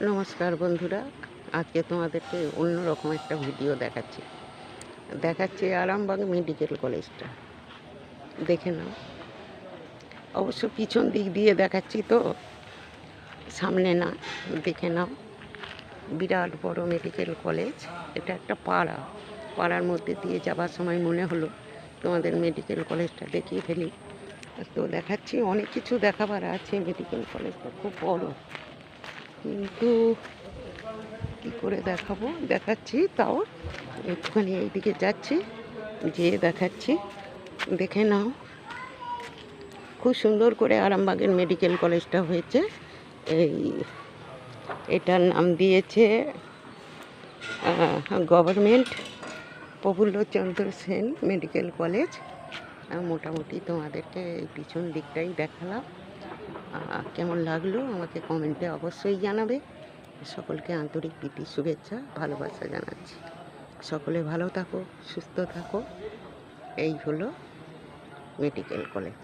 নমস্কার বন্ধুরা, আজকে তোমাদেরকে অন্যরকম একটা ভিডিও দেখাচ্ছি। দেখাচ্ছি আরামবাগ মেডিকেল কলেজটা। দেখে নাও। অবশ্য পিছন দিক দিয়ে দেখাচ্ছি তো, সামনে না, দেখে নাও। বিরাট বড় মেডিকেল কলেজ এটা একটা পাড়া। পাড়ার মধ্যে দিয়ে যাবার সময় মনে হলো, তোমাদের মেডিকেল কলেজটা দেখিয়ে ফেলি। তো দেখাচ্ছি, অনেক কিছু দেখাবার আছে মেডিকেল কলেজটা খুব বড়। কিন্তু কি করে দেখাবো? দেখাচ্ছি তাও। একটুখানি এইদিকে যাচ্ছি যেয়ে দেখাচ্ছি। দেখে নাও। খুব সুন্দর করে আরামবাগের মেডিকেল কলেজটা হয়েছে। এই, এটার নাম দিয়েছে government Prafullachandra Sen medical college. মোটামুটি তোমাদেরকে এই পিছন দিকটাই দেখালাম। কেমন লাগল আমাকে কমেন্টে অবশ্যই জানাবে। সকলকে আন্তরিক প্রীতি, শুভেচ্ছা, ভালোবাসা জানাচ্ছি। সকলে ভালো থাকো, সুস্থ থাকো। এই হলো মেডিকেল কলেজ